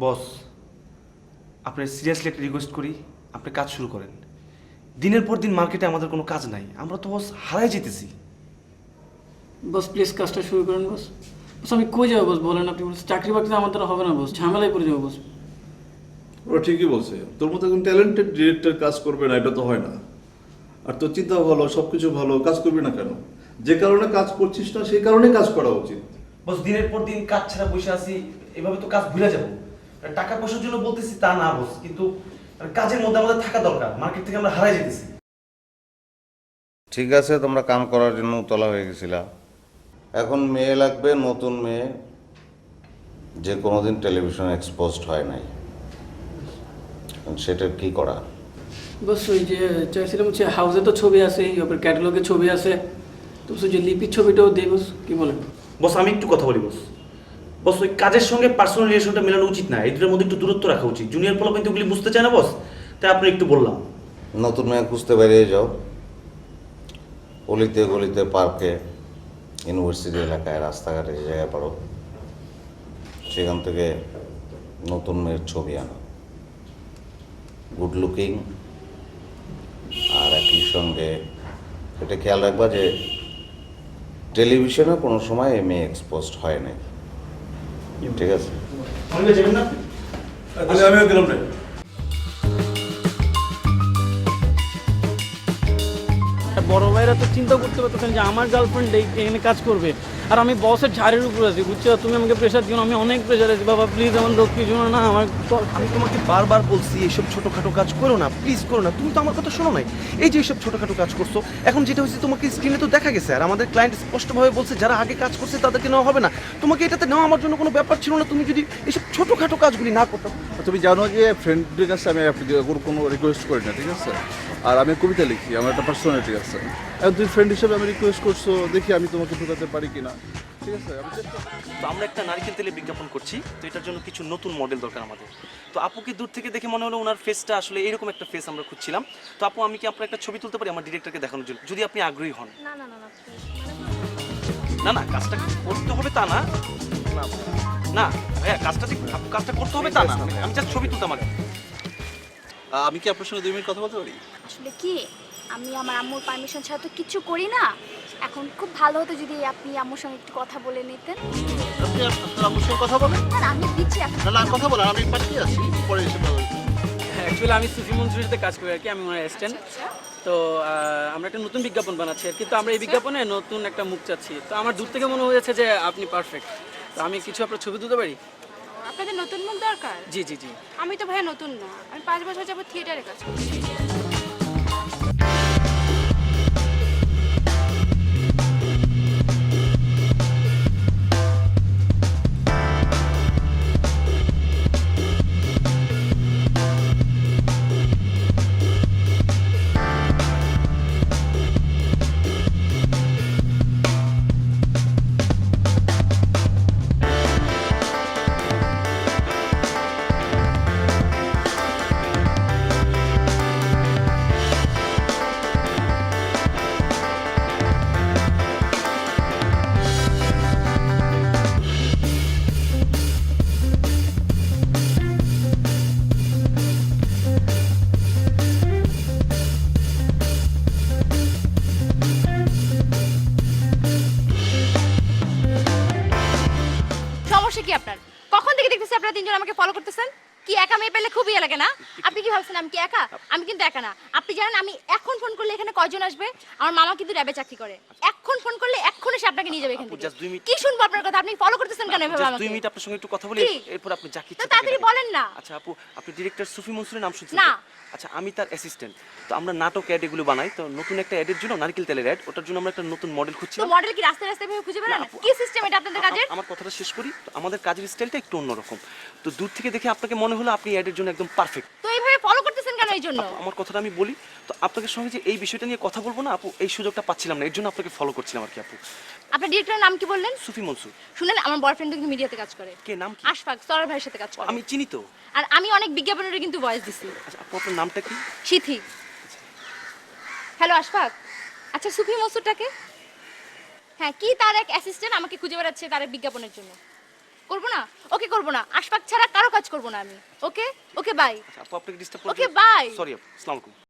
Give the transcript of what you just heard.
বস আপনার সিরিয়াসলি একটা রিকোয়েস্ট করি আপনি কাজ শুরু করেন। দিনের পর দিন মার্কেটে আমাদের কোনো কাজ নাই। আমরা তো বস হারাই যেতেছি। বস প্লিজ কাজটা শুরু করেন বস। বস আমি কই যাব বস? বলেন আপনি বস চাকরি বাকরি আমার দ্বারা হবে না বস ঝামেলায় পড়ে যাব বস। ওরা ঠিকই বলছে। তোর মতো একজন ট্যালেন্টেড ডিরেক্টর কাজ করবে না এটা তো হয় না। আর তোর চিন্তা ভালো সব কিছু ভালো কাজ করবি না কেন? যে কারণে কাজ করছিস না সেই কারণে কাজ করা উচিত। বস দিনের পর দিন কাজ ছাড়া বসে আছি এভাবে তো কাজ ভুলে যাব। টাকা পয়সার জন্য বলতেছি তা না বস কিন্তু কাজের মধ্যে আমাদের থাকা দরকার মার্কেট থেকে আমরা হারাই যেতেছি। ঠিক আছে তোমরা কাম করার জন্য উতলা হয়ে গেছিলা। এখন মেয়ে লাগবে নতুন মেয়ে যে কোনোদিন টেলিভিশনে এক্সপোজড হয় নাই। এখন সেটা কি করা? বস ওই যে চাইছিলাম হচ্ছে হাউসে তো ছবি আছে ওপর ক্যাটালগে ছবি আছে। তো যে লিপির ছবিটাও দিই বস কি বলেন? বস আমি একটু কথা বলি বস। বস, ওই কাজের সঙ্গে পার্সোনাল রিলেশনটা মেলানো উচিত না। এই দুটোর মধ্যে একটু দূরত্ব রাখা উচিত। জুনিয়র পোলা কিন্তু ওগুলি বুঝতে চায় না, বস। তাই আপনি একটু বললাম। নতুন মেয়ে খুঁজতে বেরিয়ে যাও। গলিতে গলিতে পার্কে ইউনিভার্সিটি এলাকায়, রাস্তাঘাটে যে জায়গায় পারো, সেখান থেকে নতুন মেয়ের ছবি আনো। গুড লুকিং আর একই সঙ্গে এটা খেয়াল রাখবা যে টেলিভিশনে কোনো সময় এই মেয়ে এক্সপোজড হয় নাই। ঠিক আছে। না আমিও গেলাম রে বড় ভাইরা তো চিন্তা করতে পারতেছেন যে আমার গার্লফ্রেন্ড এখানে কাজ করবে। আর আমি বসের ঝাড়ের উপর আছি, বুঝছ? তুমি আমাকে প্রেশার দিও আমি অনেক প্রেশার আছি। বাবা প্লিজ আমার লক্ষ্মী জন্য না আমার আমি তোমাকে বারবার বলছি এইসব ছোটোখাটো কাজ করো না প্লিজ করো না। তুমি তো আমার কথা শোনো নাই। এই যে এইসব ছোটোখাটো কাজ করছ, এখন যেটা হচ্ছে তোমাকে স্ক্রিনে তো দেখা গেছে। আর আমাদের ক্লায়েন্ট স্পষ্টভাবে বলছে, যারা আগে কাজ করছে, তাদেরকে নেওয়া হবে না। তোমাকে এটাতে নেওয়া আমার জন্য কোনো ব্যাপার ছিল না। তুমি যদি এইসব ছোটোখাটো কাজগুলি না করতাম তুমি জানো যে ফ্রেন্ডদের কাছে আমি কোনো- কোনো রিকোয়েস্ট করি না ঠিক আছে? আর আমি কবিতা লিখি আমার একটা পার্সোনালিটি আছে। এখন তুই ফ্রেন্ড হিসেবে আমি রিকোয়েস্ট করছ দেখি আমি তোমাকে ঢুকাতে পারি কিনা ঠিক আছে? আমি চেষ্টা তো আমরা একটা নারকেল তেলে বিজ্ঞাপন করছি তো এটার জন্য কিছু নতুন মডেল দরকার আমাদের। তো আপুকে দূর থেকে দেখে মনে হলো ওনার ফেসটা আসলে এরকম একটা ফেস আমরা খুঁজছিলাম? তো আপু আমি কি আপনার একটা ছবি তুলতে পারি? আমার ডিরেক্টরকে দেখানোর জন্য যদি আপনি আগ্রহী হন। না না না না। না না কাজটা করতে হবে তা না। না না ভাইয়া কাজটা যে আপু কাজটা করতে হবে তা না। আমি জাস্ট ছবি তুলতাম আগে। আমি কি আপনার সঙ্গে দুই মিনিট কথা বলতে পারি? আসলে কি? আমি আমার আম্মুর পারমিশন ছাড়া তো কিচ্ছু করি না। এখন খুব ভালো হতো যদি আপনি আম্মুর সঙ্গে একটু কথা বলে নিতেন। আপনি আপনার আমার সঙ্গে কথা বলেন। না আমি দিচ্ছি না না কথা বলেন আমি পাঠিয়ে আছি পরে এসে কথা বলব। অ্যাকচুয়ালি আমি সুফি সাথে কাজ করি আর কি আমি ওনার অ্যাসিস্ট্যান্ট তো আহ, আমরা একটা নতুন বিজ্ঞাপন বানাচ্ছি আর কি। তো আমরা এই বিজ্ঞাপনে নতুন একটা মুখ চাচ্ছি। তো আমার দূর থেকে মনে হয়েছে যে আপনি পারফেক্ট তো আমি কিছু আপনার ছবি তুলতে পারি? আপনাদের নতুন মুখ দরকার? জি জি জি। আমি তো ভাইয়া নতুন না। আমি পাঁচ বছর যাব থিয়েটারে কাজ করছি। কখন থেকে দেখতেছি আপনারা তিনজন আমাকে ফলো করতেছেন? কি একা মেয়ে পেলে খুবই লাগে না? আপনি কি ভাবছেন আমি কি একা? আমি কিন্তু একা না। আপনি জানেন আমি এখন ফোন করলে এখানে কয়জন আসবে? আমার মামা কিন্তু র্যাবে চাকরি করে। এখন ফোন করলে এখন এসে আপনাকে নিয়ে যাবে এখান থেকে। কি শুনব আপনার কথা? আপনি ফলো করতেছেন কেন এভাবে আমাকে? মিনিট আপনার সঙ্গে একটু কথা বলি এরপর আপনি যা কিছু তাড়াতাড়ি বলেন না। আচ্ছা আপু আপনি ডিরেক্টর সুফি মনসুরের নাম শুনছেন না। আচ্ছা আমি তার অ্যাসিস্ট্যান্ট তো আমরা নাটক অ্যাড এগুলো বানাই তো নতুন একটা অ্যাডের জন্য নারকেল তেলের অ্যাড ওটার জন্য আমরা একটা নতুন মডেল তো মডেল কি রাস্তায় রাস্তায় ভেবে খুঁজে বেড়ান না, কি সিস্টেম এটা আপনাদের কাজের? আমার কথাটা শেষ করি তো আমাদের কাজের স্টাইলটা একটু অন্যরকম। তো দূর থেকে দেখে আপনাকে মনে হলো আপনি অ্যাডের জন্য একদম পারফেক্ট তো এইভাবে ফলো করতেছেন কেন এই জন্য? আমার কথাটা আমি বলি তো আপনাদের সঙ্গে যে এই বিষয়টা নিয়ে কথা বলব না আপু এই সুযোগটা পাচ্ছিলাম না এর জন্য আপনাকে ফলো করছিলাম আর কি আপু। আপনার ডিরেক্টরের নাম কি বললেন? সুফি মনসুর। শুনেন আমার বয়ফ্রেন্ড কিন্তু মিডিয়াতে কাজ করে। কে নাম কি? আশফাক সরার ভাইয়ের সাথে কাজ করে। আমি চিনি তো। আর আমি অনেক বিজ্ঞাপনের কিন্তু ভয়েস দিছি। আচ্ছা আপু আপনার নামটা কি? সিথি। হ্যালো আশফাক। আচ্ছা সুফি মসুরটাকে হ্যাঁ কি তার এক অ্যাসিস্ট্যান্ট আমাকে খুঁজে বেড়াচ্ছে তার এক বিজ্ঞাপনের জন্য? করব না? ওকে করব না। আশপাক ছাড়া কারও কাজ করব না আমি। ওকে? ওকে বাই আচ্ছা আপু আপনাকে ডিস্টার্ব ওকে বাই সরি আপু আসসালামু আলাইকুম।